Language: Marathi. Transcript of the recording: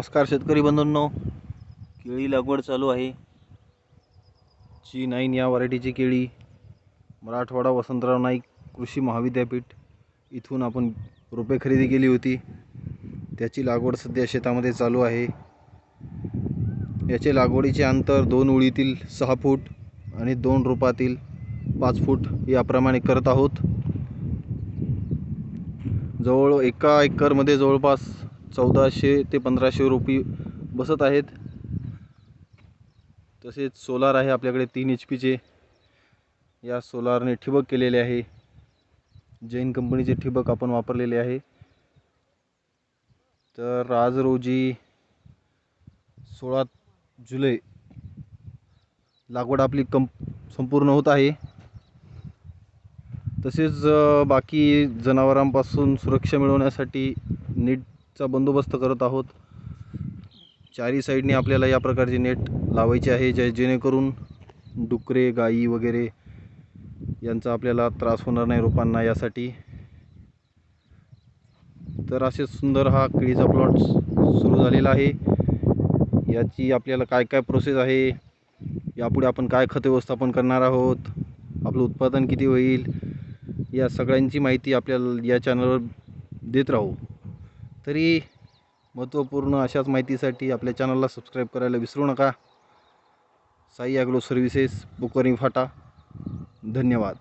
नमस्कार शेतकरी बंधूंनो. केळी लागवड चालू आहे. जी नाईन या व्हरायटीची केळी मराठवाडा वसंतराव नाईक कृषी महाविद्यापीठ इथून आपण रोपे खरेदी केली होती. त्याची लागवड सध्या शेतामध्ये चालू आहे. याचे लागवडीचे अंतर दोन उळीतील सहा फूट आणि दोन रोपातील पाच फूट याप्रमाणे करत आहोत. जवळ एका एकरमध्ये जवळपास चौदाशे ते पंधराशे रुपये बसत आहेत. तसेच सोलार आहे आपल्याकडे तीन एच पीचे या सोलारने ठिबक केलेले आहे. जैन कंपनीचे ठिबक आपण वापरलेले आहे. तर आज रोजी सोळा जुलै लागवड आपली कं संपूर्ण होत आहे. तसेच बाकी जनावरांपासून सुरक्षा मिळवण्यासाठी नीट नेटचा बंदोबस्त करत आहोत. चारी साईडने आपल्याला या प्रकारचे नेट लावायचे आहे जे जेणेकरून डुकरे गायी वगैरे यांचा आपल्याला त्रास होणार नाही रोपांना यासाठी. तर असे सुंदर हा केळीचा प्लॉट सुरू झालेला आहे. याची आपल्याला काय काय प्रोसेस आहे? यापुढे आपण काय खत व्यवस्थापन करणार आहोत? आपलं उत्पादन किती होईल? या सगळ्यांची माहिती आपल्याला या चॅनलवर देत राहू. तरी महत्त्वपूर्ण अशाच माहितीसाठी आपल्या चॅनलला सबस्क्राईब करायला विसरू नका. साई ॲग्रो सर्व्हिसेस बुकवरिंग फाटा. धन्यवाद.